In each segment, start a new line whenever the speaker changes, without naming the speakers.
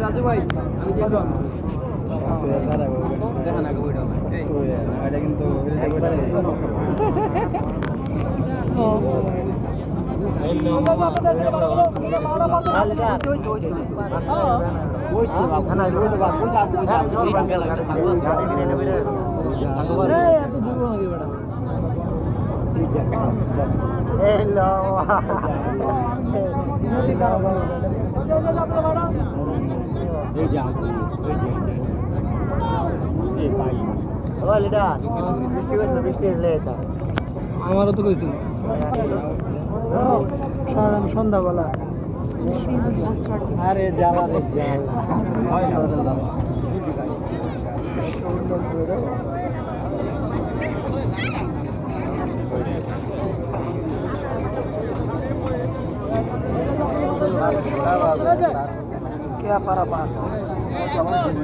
রাজু ভাই আমি দেখলাম দেখা বইটা এটা কিন্তু একবারে আমারও তো কইছিল। সাধারণ সন্ধ্যাবেলা। আরে জ্বালা রে জ্বালা। क्या para bahan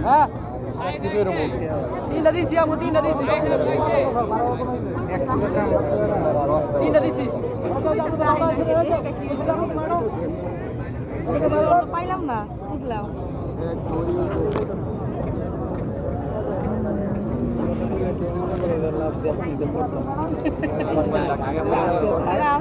হ্যাঁ তিনটা দিছি আমি তিনটা দিছি তিনটা দিছি
পাইলাম না বুঝলাম
লাভ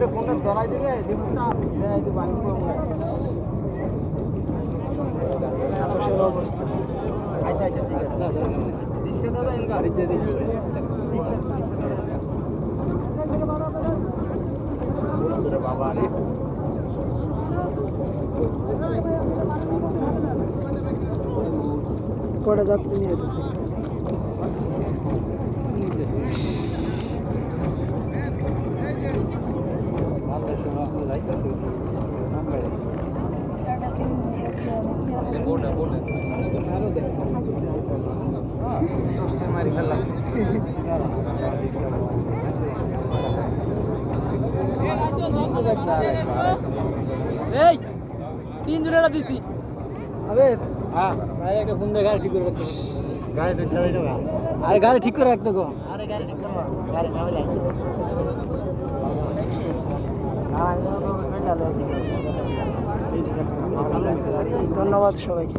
আমার ফোনটা ধরাই দিলে রিমোটটা দেখাই আমি আকাশের অবস্থা। আচ্ছা আচ্ছা ঠিক আছে। রিক্সা দাদা এনকা? রিক্সা রিক্সা বাবা রে। কটা যাত্রী নিয়ে যেতেছে মারি ফেললাম এই তিন জনেরা দিছি। আবে হ্যাঁ। ভাই একটা ফোন গাড়ি ঠিক করে রাখতে গাড়ি ঠিক করে আরে গাড়ি ঠিক করে রাখতে গো। আরে গাড়ি ঠিক করবা গাড়ি না হলে ধন্যবাদ সবাইকে।